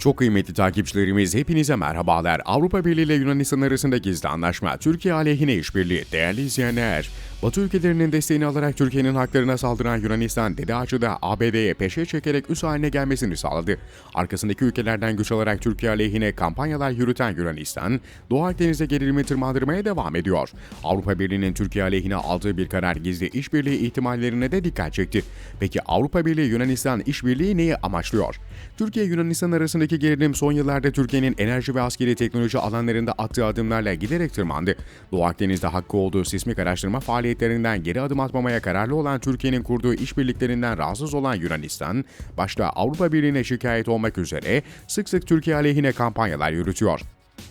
Çok kıymetli takipçilerimiz hepinize merhabalar. Avrupa Birliği ile Yunanistan arasında gizli anlaşma, Türkiye aleyhine işbirliği. Değerli izleyenler, Batı ülkelerinin desteğini alarak Türkiye'nin haklarına saldıran Yunanistan, Dede Ağaçı'da ABD'ye peşe çekerek üs haline gelmesini sağladı. Arkasındaki ülkelerden güç alarak Türkiye aleyhine kampanyalar yürüten Yunanistan, Doğu Akdeniz'de gerilimi tırmandırmaya devam ediyor. Avrupa Birliği'nin Türkiye aleyhine aldığı bir karar gizli işbirliği ihtimallerine de dikkat çekti. Peki Avrupa Birliği Yunanistan işbirliği neyi amaçlıyor? Türkiye Yunanistan arasındaki gerilim son yıllarda Türkiye'nin enerji ve askeri teknoloji alanlarında attığı adımlarla giderek tırmandı. Doğu Akdeniz'de hakkı olduğu sismik araştırma faaliyetlerinden geri adım atmamaya kararlı olan Türkiye'nin kurduğu işbirliklerinden rahatsız olan Yunanistan, başta Avrupa Birliği'ne şikayet olmak üzere sık sık Türkiye aleyhine kampanyalar yürütüyor.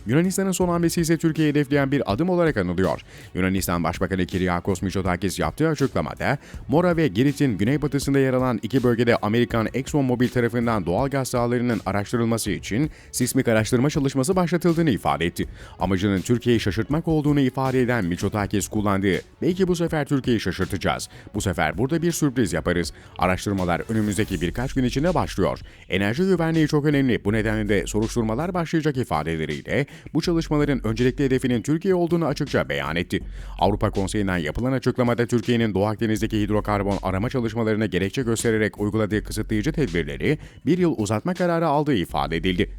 Yunanistan'ın son hamlesi ise Türkiye'yi hedefleyen bir adım olarak anılıyor. Yunanistan Başbakanı Kyriakos Mitsotakis yaptığı açıklamada, Mora ve Girit'in güneybatısında yer alan iki bölgede Amerikan ExxonMobil tarafından doğal gaz sahalarının araştırılması için sismik araştırma çalışması başlatıldığını ifade etti. Amacının Türkiye'yi şaşırtmak olduğunu ifade eden Mitsotakis kullandığı, belki bu sefer Türkiye'yi şaşırtacağız. Bu sefer burada bir sürpriz yaparız. Araştırmalar önümüzdeki birkaç gün içinde başlıyor. Enerji güvenliği çok önemli. Bu nedenle de soruşturmalar başlayacak ifadeleriyle bu çalışmaların öncelikli hedefinin Türkiye olduğunu açıkça beyan etti. Avrupa Konseyi'nden yapılan açıklamada Türkiye'nin Doğu Akdeniz'deki hidrokarbon arama çalışmalarına gerekçe göstererek uyguladığı kısıtlayıcı tedbirleri bir yıl uzatma kararı aldığı ifade edildi.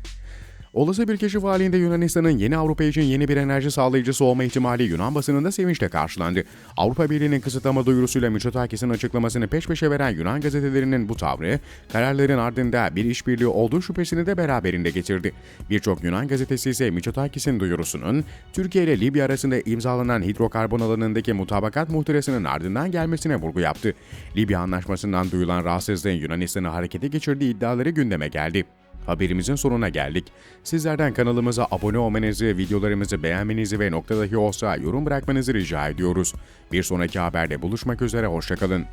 Olası bir keşif halinde Yunanistan'ın yeni Avrupa için yeni bir enerji sağlayıcısı olma ihtimali Yunan basınında sevinçle karşılandı. Avrupa Birliği'nin kısıtlama duyurusuyla Mitsotakis'in açıklamasını peş peşe veren Yunan gazetelerinin bu tavrı, kararların ardında bir işbirliği olduğu şüphesini de beraberinde getirdi. Birçok Yunan gazetesi ise Mitsotakis'in duyurusunun, Türkiye ile Libya arasında imzalanan hidrokarbon alanındaki mutabakat muhtırasının ardından gelmesine vurgu yaptı. Libya anlaşmasından duyulan rahatsızlığın Yunanistan'ı harekete geçirdiği iddiaları gündeme geldi. Haberimizin sonuna geldik. Sizlerden kanalımıza abone olmanızı, videolarımızı beğenmenizi ve nokta dahi olsa yorum bırakmanızı rica ediyoruz. Bir sonraki haberde buluşmak üzere, hoşçakalın.